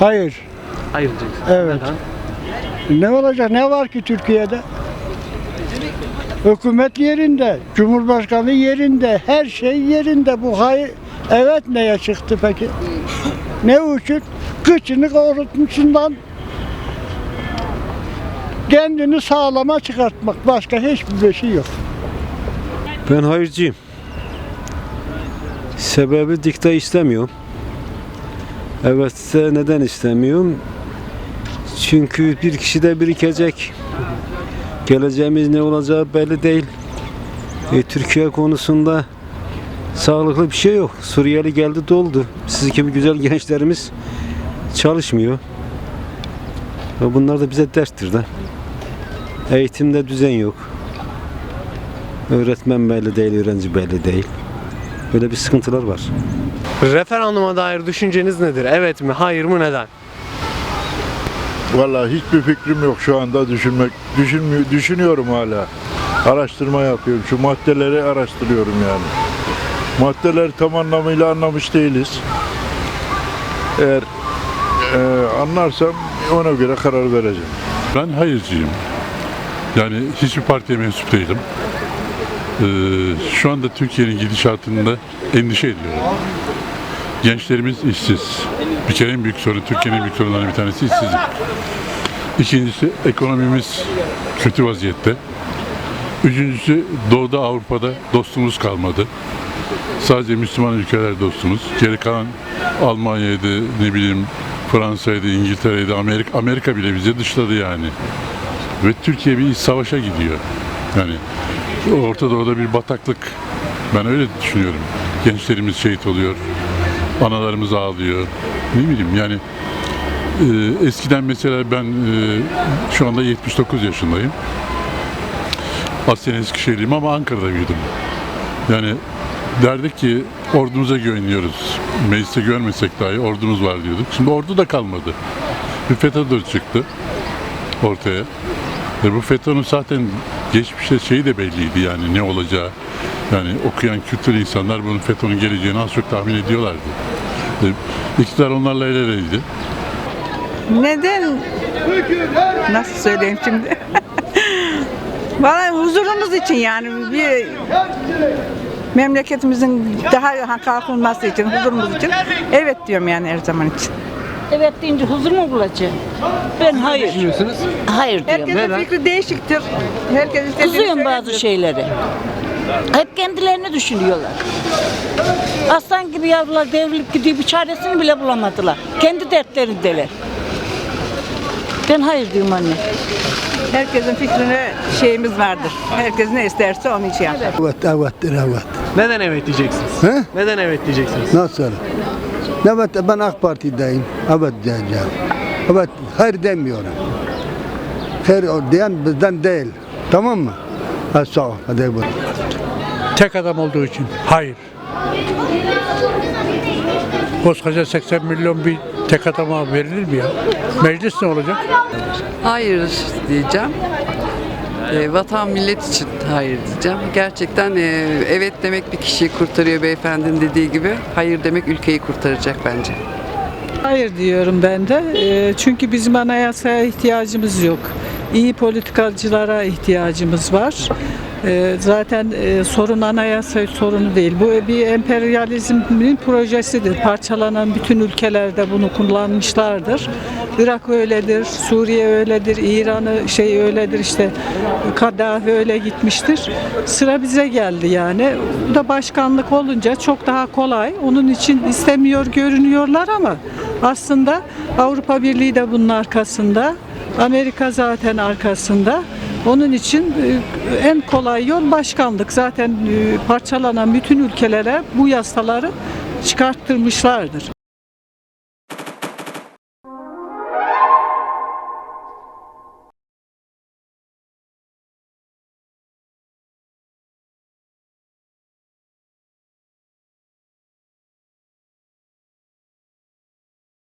Hayır. Hayır diyeceksin. Evet. Neden? Ne olacak? Ne var ki Türkiye'de? Hükümet yerinde, Cumhurbaşkanı yerinde, her şey yerinde. Bu hayır. Evet neye çıktı peki? Ne için? Kıçını korutmuşundan kendini sağlama çıkartmak. Başka hiçbir şey yok. Ben hayırcıyım. Sebebi dikta istemiyorum. Evet neden istemiyorum? Çünkü bir kişi de birikecek. Geleceğimiz ne olacağı belli değil. E, Türkiye konusunda sağlıklı bir şey yok. Suriyeli geldi doldu. Siz gibi güzel gençlerimiz çalışmıyor. Ve bunlar da bize derttir de. Eğitimde düzen yok. Öğretmen belli değil, öğrenci belli değil. Böyle bir sıkıntılar var. Referanduma dair düşünceniz nedir? Evet mi? Hayır mı? Neden? Vallahi hiçbir fikrim yok şu anda düşünmek. Düşünmüyor, düşünüyorum hala. Araştırma yapıyorum. Şu maddeleri araştırıyorum yani. Maddeleri tam anlamıyla anlamış değiliz. Eğer e, anlarsam ona göre karar vereceğim. Ben hayırcıyım. Yani hiçbir partiye mensup değilim. Ee, şu anda Türkiye'nin gidişatında endişe ediyorum. Gençlerimiz işsiz. Bir kere en büyük sorun, Türkiye'nin en büyük sorunlarından bir tanesi işsizlik. İkincisi ekonomimiz kötü vaziyette. Üçüncüsü Doğu'da Avrupa'da dostumuz kalmadı. Sadece Müslüman ülkeler dostumuz. Geri kalan Almanya'ydı, ne bileyim Fransa'ydı, İngiltere'ydi, Amerika, Amerika bile bizi dışladı yani. Ve Türkiye bir savaşa gidiyor. Yani Orta Doğu'da bir bataklık. Ben öyle düşünüyorum. Gençlerimiz şehit oluyor. Analarımız ağlıyor. Ne bileyim yani e, eskiden mesela ben e, şu anda 79 yaşındayım. Aslen Eskişehirliyim ama Ankara'da büyüdüm. Yani derdik ki ordumuza güveniyoruz. Mecliste görmesek dahi ordumuz var diyorduk. Şimdi ordu da kalmadı. Bir FETÖ'dür çıktı ortaya. Ve bu FETÖ'nün zaten geçmişte şeyi de belliydi yani ne olacağı. Yani okuyan kültürlü insanlar bunun FETÖ'nün geleceğini az çok tahmin ediyorlardı. E, İktidar onlarla el eleydi. Neden? Nasıl söyleyeyim şimdi? Valla huzurumuz için yani bir memleketimizin daha kalkınması için, huzurumuz için evet diyorum yani her zaman için. Evet deyince huzur mu bulacağım? Ben hayır. Düşünüyorsunuz. Hayır diyorum. Herkesin Neden? fikri değişiktir. Herkes istediğini Kızıyorum bazı söyleyebilir. şeyleri. Hep kendilerini düşünüyorlar. Aslan gibi yavrular devrilip gidiyor bir çaresini bile bulamadılar. Kendi dertlerindeler. Ben hayır diyorum anne. Herkesin fikrine şeyimiz vardır. Herkes ne isterse onu için yapar. Evet, evettir, evet. Neden evet diyeceksiniz? He? Neden evet diyeceksiniz? Nasıl? Evet, ben AK Parti'deyim. Evet diyeceğim. Evet, hayır demiyorum. Hayır o diyen bizden değil. Tamam mı? Ha, sağ ol. Hadi buyurun. Tek adam olduğu için hayır. Koskoca 80 milyon bir tek adama verilir mi ya? Meclis ne olacak? Hayır diyeceğim. Ee, vatan millet için hayır diyeceğim. Gerçekten e, evet demek bir kişiyi kurtarıyor beyefendinin dediği gibi. Hayır demek ülkeyi kurtaracak bence. Hayır diyorum ben de. Eee, Çünkü bizim anayasaya ihtiyacımız yok. İyi politikacılara ihtiyacımız var. Eee, Zaten eee, sorun anayasa sorunu değil. Bu bir emperyalizmin projesidir. Parçalanan bütün ülkelerde bunu kullanmışlardır. Irak öyledir, Suriye öyledir, İran'ı şey öyledir işte Kaddafi öyle gitmiştir. Sıra bize geldi yani. Bu da başkanlık olunca çok daha kolay. Onun için istemiyor görünüyorlar ama aslında Avrupa Birliği de bunun arkasında. Amerika zaten arkasında. Onun için e, en kolay yol başkanlık. Zaten e, parçalanan bütün ülkelere bu yasaları çıkarttırmışlardır.